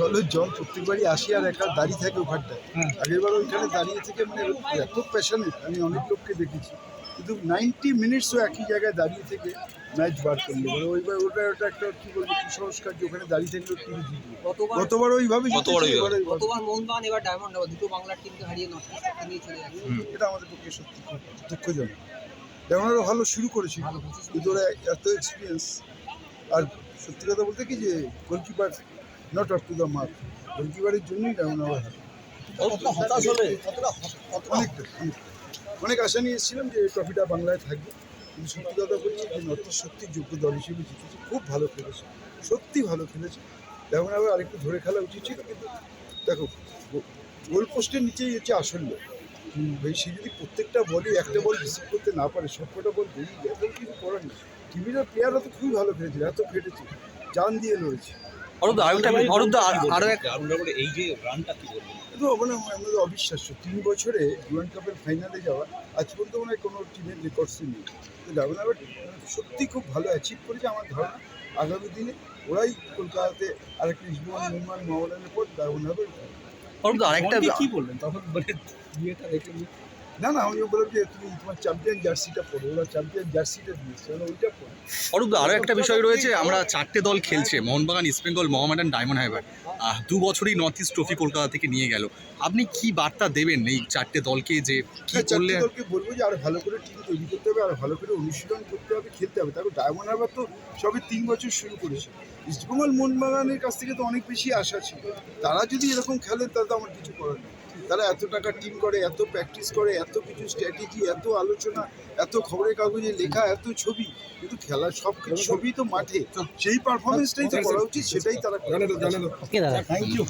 জলের জল প্রত্যেকবারই আসি আর একা দাঁড়িয়ে থাকে ওখানটায়। আগেরবার ওইখানে দাঁড়িয়ে থেকে মানে এত প্যাশনেট আমি অনেক লোককে দেখেছি। কিন্তু নাইনটি মিনিটসও একই জায়গায় দাঁড়িয়ে থেকে ম্যাচ বার করল। এবার ওইবার ওটা ওটা একটা কী বলব কুসংস্কার যে ওখানে দাঁড়িয়ে থাকলেও টিম জিতবে গতবার ওইভাবে। গতবার মোহনবাগান এবার ডায়মন্ড দুটো বাংলার টিমকে হারিয়ে নিয়ে চলে এটা আমাদের পক্ষে সত্যি দুঃখজনক। ভালো শুরু করেছিল ভালো কিন্তু ওরা এত এক্সপিরিয়েন্স আর সত্যি কথা বলতে কি যে goalkeeper not up to the mark গোলকিপারের জন্যই ডাউন আবার হারে। হতাশ হলে? অনেকটা। অনেক আশা নিয়ে এসেছিলাম যে ট্রফিটা বাংলায় থাকবে। কিন্তু সত্যি কথা বলছি যে নর্থ সত্যি যোগ্য দল হিসেবে জিতেছে। খুব ভালো খেলেছে। সত্যি ভালো খেলেছে। যেমন আবার আরেকটু ধরে খেলা উচিত ছিল কিন্তু দেখো গোল পোস্টের নিচেই হচ্ছে আসল লোক ভাই সে যদি প্রত্যেকটা বলে একটা বল রিসিভ করতে না পারে সবকটা বল বেরিয়ে যায় কিছু করার নেই। টিভিটার প্লেয়াররা তো খুবই ভালো খেলেছিল এত খেটেছে। জান দিয়ে লড়েছে। অরূপ আরেকটা অরূপ দা এক এই যে রানটা কি বলবেন? কিন্তু আমাদের অবিশ্বাস্য। তিন বছরে ডুরান কাপের ফাইনালে যাওয়া আজ পর্যন্ত মনে হয় কোনো টিমের রেকর্ডসই নেই। তো ডাবল আবার সত্যি খুব ভালো অ্যাচিভ করেছে আমার ধারণা। আগামী দিনে ওরাই কলকাতাতে আরেকটা ইসবন নির্মাণ মহলানের পর ডাবল হবে অরূপ আরেকটা কি বললেন? তখন মানে বিয়েটা দেখে না না আমি বললাম যে তুমি তোমার চ্যাম্পিয়ন জার্সিটা পড়ো ওরা চ্যাম্পিয়ন জার্সিটা দিয়েছে ওইটা পড়ো অরূপ দা আরও একটা বিষয় রয়েছে আমরা চারটে দল খেলছে Mohun Bagan East Bengal Mohammedan Diamond Harbour আহ, দু বছরই নর্থ ইস্ট ট্রফি কলকাতা থেকে নিয়ে গেল। আপনি কি বার্তা দেবেন এই চারটে দলকে যে কি হ্যাঁ, করলে দলকে বলব যে আরও ভালো করে টিম তৈরি করতে হবে আর ভালো করে অনুশীলন করতে হবে খেলতে হবে। তারপর ডায়মন্ড হারবার তো সবে তিন বছর শুরু করেছে। ইস্টবেঙ্গল মোহনবাগানের কাছ থেকে তো অনেক বেশি আশা ছিল। তারা যদি এরকম খেলেন তাহলে তো আমার কিছু করার নেই। তারা এত টাকা টিম করে এত প্র্যাকটিস করে এত কিছু স্ট্র্যাটেজি এত আলোচনা এত খবরের কাগজে লেখা এত ছবি কিন্তু খেলার সব কিছু ছবি তো মাঠে। সেই পারফরমেন্সটাই তো করা উচিত সেটাই তারা। Thank you